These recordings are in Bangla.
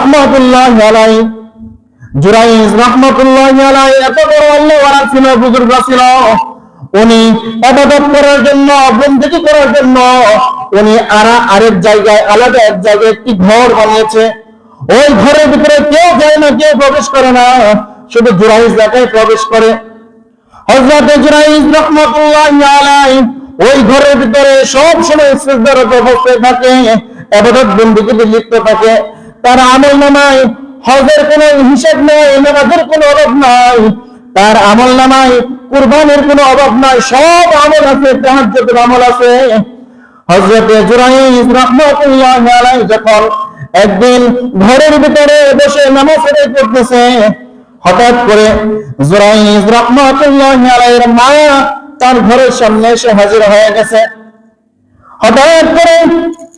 রহমতুল্লাহ আলাই জুরাইজ রহমতুল্লাহ আলাই এত বড় আল্লাহ ছিল, বুজুর্গ ছিল। উনি আবাদত করার জন্য বন্দিকি করার জন্য, উনি আরা আরেক জায়গায়, আলাদা এক জায়গায় একটি ঘর বানিয়েছে। ওই ঘরের ভিতরে কেউ যায় না, কেউ প্রবেশ করে না, শুধু জুরাইজ একাই প্রবেশ করে। হযরত জুরাইজ রাহমাতুল্লাহ আলাই ওই ঘরের ভিতরে সব সময় সিজদারত অবস্থায় থাকে ইবাদত বন্দেগীতে লিপ্ত থাকে। তার আমল নামায় হজের কোনো হিসাব নাই, নামাজের কোনো অভাব নাই, তার আমল নামায় কুরবানের কোনো অভাব নাই, সব আমল আছে, তাহাজ্জুদের আমল আছে। হযরত জুরাইজ রাহমাতুল্লাহ আলাই যখন একদিন ঘরের ভিতরে বসে নামাজ আদায় করতেছে, হঠাৎ করে জুরাইজ রহমাতুল্লাহ আলাইহির মা তার ঘরের সামনে এসে হাজির হয়ে গেছে। হঠাৎ করে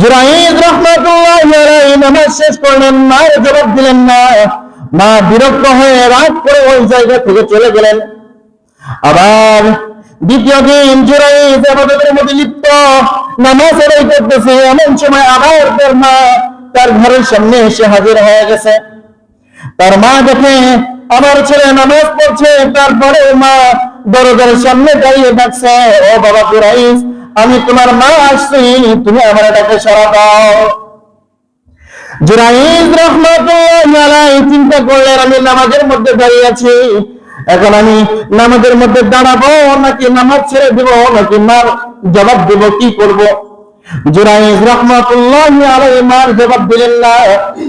জুরাইজ রহমাতুল্লাহ নামাজ শেষ করলেন মায়ের জবাব দিলেন না। মা বিরক্ত হয়ে রাগ করে ওই জায়গা থেকে চলে গেলেন। আবার দ্বিতীয় দিন জুরাইজ আবাদতের মধ্যে লিপ্ত, নামাজ আদায় করতেছে, এমন সময় আবার তার মা তার ঘরের সামনে এসে হাজির হয়ে গেছে। তার মা দেখে আমার ছেলে নামাজ পড়ছে তারপরে মা দরজার সামনে দাঁড়িয়ে ডাকছে ও বাবা কুরাইস আমি তোমার মা আসছি তুমি আমার এটাকে সারা দাও। জুরাইজ রহমাতুল্লাহ চিন্তা করলেন, আমি নামাজের মধ্যে দাঁড়িয়ে আছি। এখন আমি নামাজের মধ্যে দাঁড়াবো, নাকি নামাজ ছেড়ে দিব, নাকি মার জবাব দেব, কি করব? জুরাইজ রহমাতুল্লাহ আলাইহি মার জবাব দিলেন না,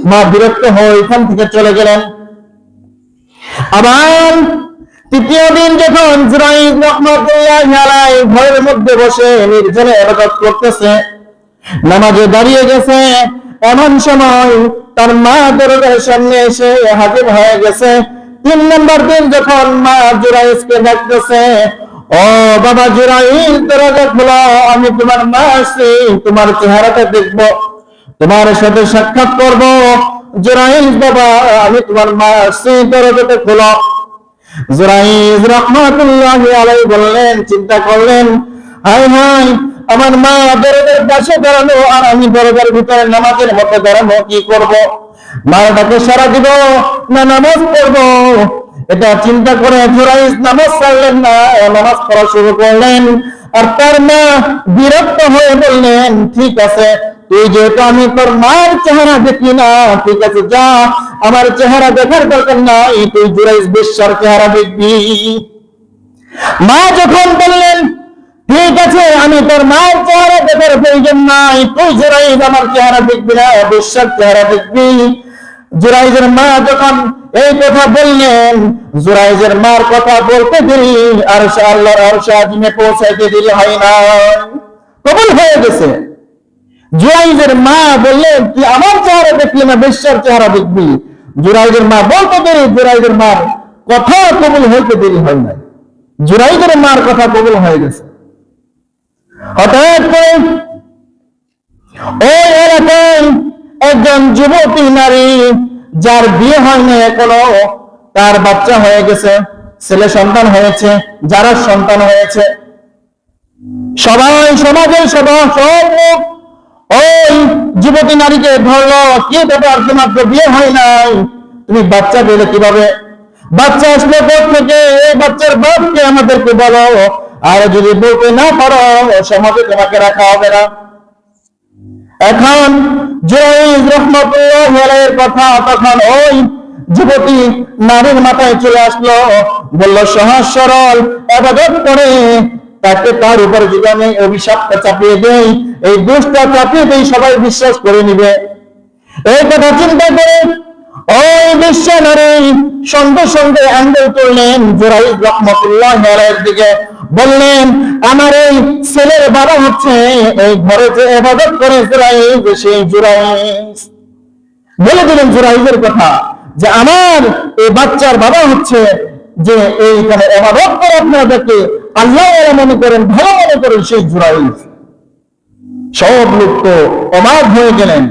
মা বিরক্ত হয়ে এখান থেকে চলে গেলেন। আবার তৃতীয় দিন যখন ঘরের মধ্যে বসে নির্জনে করতেছে, নামাজে দাঁড়িয়ে গেছে, এমন সময় তার মা সামনে এসে হাজির হয়ে গেছে। তিন নম্বর দিন যখন মা ডাকতেছে, ও বাবা জুরাইজ দরজা খোলো, আমি তোমার মা আসছি তোমার চেহারাটা দেখব, তোমার সাথে সাক্ষাৎ করব। জুরাইজ বাবা, আমি তোমার মা আসছি দরজাটা খোলো। চিন্তা করলেন হাই হাই আমার মা দরজার পাশে দাঁড়ানো আর আমি দরজার ভিতরে নামাজের মধ্যে দাঁড়ানো কি করব? মাটাকে সারা দিব, না, নামাজ পড়ব। এটা চিন্তা করে জুরাইজ নামাজ ছাড়লেন না, নামাজ পড়া শুরু করলেন। আর তার মা বিরক্ত হয়ে বললেন, ঠিক আছে তুই যেহেতু আমি তোর মার চেহারা দেখি না, ঠিক আছে, যা। আমার চেহারা দেখার দরকার নাই, তুই জুরাইজ বিশ্বার চেহারা দেখবি। মা যখন বললেন, ঠিক আছে, আমি তোর মায়ের চেহারা দেখার প্রয়োজন নাই, তুই জুরাইজ আমার চেহারা দেখবি না বিশ্বার চেহারা দেখবি। জুরাইজের মা যখন এই কথা বললেন জুরাইজের মার কথা বলতে দেরি আর আল্লাহর আর আজিমে পৌঁছাইতে দেরি হয় না কবুল হয়ে গেছে। জুরাইজের মা বললেন, তুই আমার চেহারা দেখলি না, বিশ্বার চেহারা দেখবি? জুরাইজের মা বলতে দেরি, জুরাইজের মার কথা কবুল হইতে দেরি হয় না জুরাইজের মার কথা কবুল হয়ে গেছে। হঠাৎ ওই একজন যুবতী নারী, যার বিয়ে হয়নি এখনও, তার বাচ্চা হয়ে গেছে, ছেলে সন্তান হয়েছে, যারা সন্তান হয়েছে, সবাই, সমাজের সবাই সব ওই যুবতী নারীকে ধরলো, কি ব্যাপার? তোমার তো বিয়ে হয় নাই। তুমি বাচ্চা পেলে কীভাবে? বাচ্চা আসলে কোথ থেকে? এই বাচ্চার বাপকে আমাদেরকে বলো। আর যদি বলতে না পারো সমাজে তোমাকে রাখা হবে না। এখন জয়ীজ রহমতুল্লাহের কথা, তখন ওই যুবতী নারীর মাথায় চলে আসলো। বলল, সহজ সরল, আবাদত করে তাকে তার উপর যদি আমি অভিশাপটা চাপিয়ে দেই, এই দুষ্টা চাপিয়ে দেই, সবাই বিশ্বাস করে নিবে। এই কথা চিন্তা করে ওই বিশ্ব নারী সঙ্গে সঙ্গে আঙ্গুল তুললেন জুরাইজ রহমতুল্লাহ দিকে বললেন, আমার এই ছেলের বাবা হচ্ছে এই ঘরে যে এবাদত করে জুরাইজ সেই জুরাইজ বলে দিলেন জুরাইজের কথা যে, আমার এই বাচ্চার বাবা হচ্ছে যে এইখানে এবাদত করে আপনাদেরকে আল্লাহ মনে করেন, ভালো মনে করেন সেই জুরাইল সব লোক তো অবাধ হয়ে গেলেন।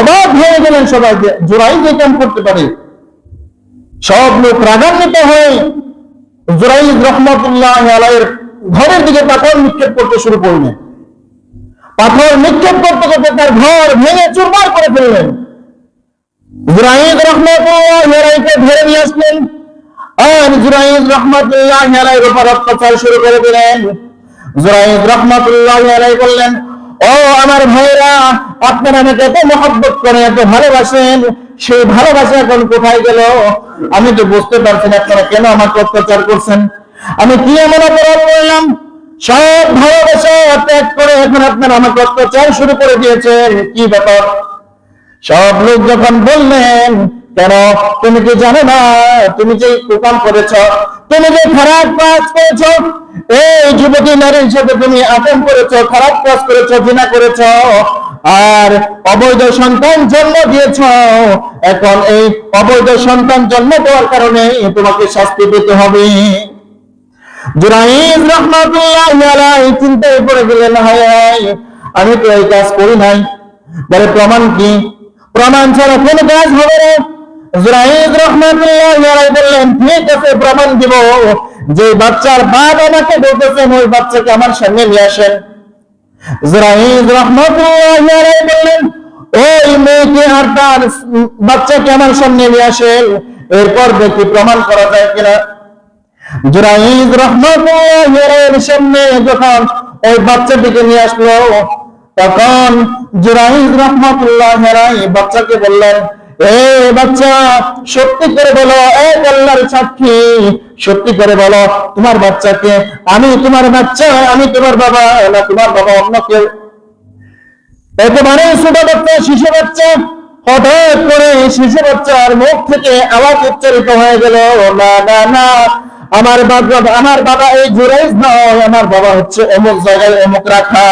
অবাধ হয়ে গেলেন সবাই জুরাইল যে কাম করতে পারে। সব লোক রাগান্বিত হয়ে জুরাইল রহমতুল্লাহ আলাইয়ের ঘরের দিকে পাথর নিক্ষেপ করতে শুরু করলেন। পাথর নিক্ষেপ করতে করতে তার ঘর ভেঙে চুরমার করে ফেললেন। জুরাইদ রহমতুল্লাহ ধরে নিয়ে আসলেন। করে দিলেন। ও আমার কোথায় আমি তো বুঝতে পারছি না, আপনারা কেন আমাকে অত্যাচার করছেন? আমি কি এমন অপরাধ করলাম? সব ভালোবাসা ত্যাগ করে এখন আপনারা আমাকে অত্যাচার শুরু করে দিয়েছেন। কি ব্যাপার? সব লোক যখন বললেন কেন? তুমি কি জানো না? তুমি যে কুকাম করেছ তুমি যে খারাপ কাজ করেছ এই যুবতী নারীর সাথে তুমি আতঙ্ক করেছ খারাপ কাজ করেছ জিনা করেছ আর অবৈধ সন্তান জন্ম দিয়েছ। এখন এই অবৈধ সন্তান জন্ম দেওয়ার কারণে তোমাকে শাস্তি পেতে হবে। জুরাইদ রহমাতুল্লাহ আলাই চিন্তায় পড়ে গেলেন হায়, আমি তো এই কাজ করি নাই। বলে প্রমাণ কি? প্রমাণ ছাড়া কোন কাজ হবে না। জুরাইদ রহমাতুল্লাহ আলাই বললেন, ঠিক আছে, প্রমাণ দিব। যে বাচ্চার বাপ আমাকে বলতেছেন ওই বাচ্চাকে আমার সামনে নিয়ে আসেন। জুরাইদ রহমাতুল্লাহ বললেন, ওই মেয়েকে আর তার বাচ্চাকে আমার সামনে নিয়ে আসেন। এরপর দেখি প্রমাণ করা যায় কিনা। জুরাইদ রহমতুল্লাহের সামনে যখন ওই বাচ্চাটিকে নিয়ে আসলো, তখন জুরাইদ রহমতুল্লাহ বাচ্চাকে বললেন এ বাচ্চা, সত্যি করে বলো এক আল্লাহর সাক্ষী। সত্যি করে বলো, তোমার বাচ্চাকে, আমি তোমার বাচ্চা, আমি তোমার বাবা, না, তোমার বাবা অন্য কেউ। একেবারে ছোট বাচ্চা, শিশু বাচ্চা, হঠাৎ করে শিশু বাচ্চার মুখ থেকে আওয়াজ উচ্চারিত হয়ে গেল, না না না, আমার বাবা আমার বাবা এই জুরাইজ নয়, আমার বাবা হচ্ছে অমুক জায়গায় অমুক রাখা।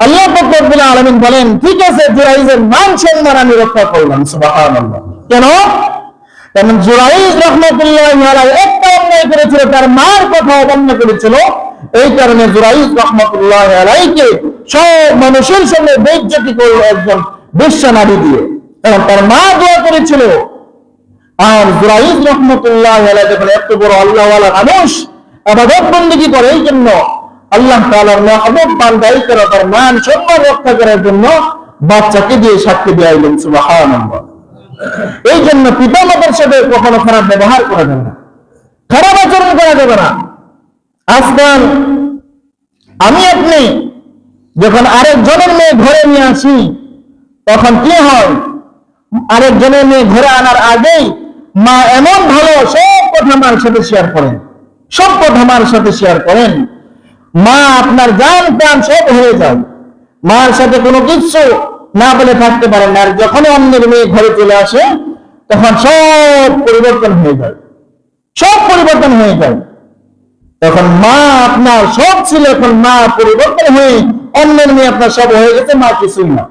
আল্লাহ রব্বুল আলামিন বলেন, ঠিক আছে জুরাইজের সম্মান আমি রক্ষা করলাম কেন? কারণ জুরাইজ রহমতুল্লাহ একটা অন্যায় করেছিল, তার মার কথা অবন্য করেছিল। এই কারণে জুরাইজ রহমতুল্লাহ আলাইকে সব মানুষের সঙ্গে বেজ্জতি করল একজন বিশ্ব নারী দিয়ে। কারণ তার মা দোয়া করেছিল। আর জুরাইজ রহমতুল্লাহ আলাই যখন এত বড় আল্লাহওয়ালা মানুষ আবাদত বন্দী করে, এই জন্য আল্লাহ করা তার মান সম্মান রক্ষা করার জন্য বাচ্চাকে দিয়ে সাক্ষী সুবহানাল্লাহ এই জন্য পিতা মাতার সাথে কখনো খারাপ ব্যবহার করা যাবে না। খারাপ আচরণ করা যাবে না। আজকাল আমি আপনি যখন আরেকজনের মেয়ে ঘরে নিয়ে আসি, তখন কি হয়? আরেকজনের মেয়ে ঘরে আনার আগেই মা এমন ভালো সব কথা মার সাথে শেয়ার করেন। সব কথা মার সাথে শেয়ার করেন। মা আপনার জান প্রাণ সব হয়ে যান মার সাথে কোনো কিছু না বলে থাকতে পারেন না। আর যখন অন্যের মেয়ে ঘরে চলে আসে, তখন সব পরিবর্তন হয়ে যায়। সব পরিবর্তন হয়ে যায়। তখন মা আপনার সব ছিল, এখন মা পরিবর্তন হয়ে অন্যের মেয়ে আপনার সব হয়ে গেছে, মা কিছুই না।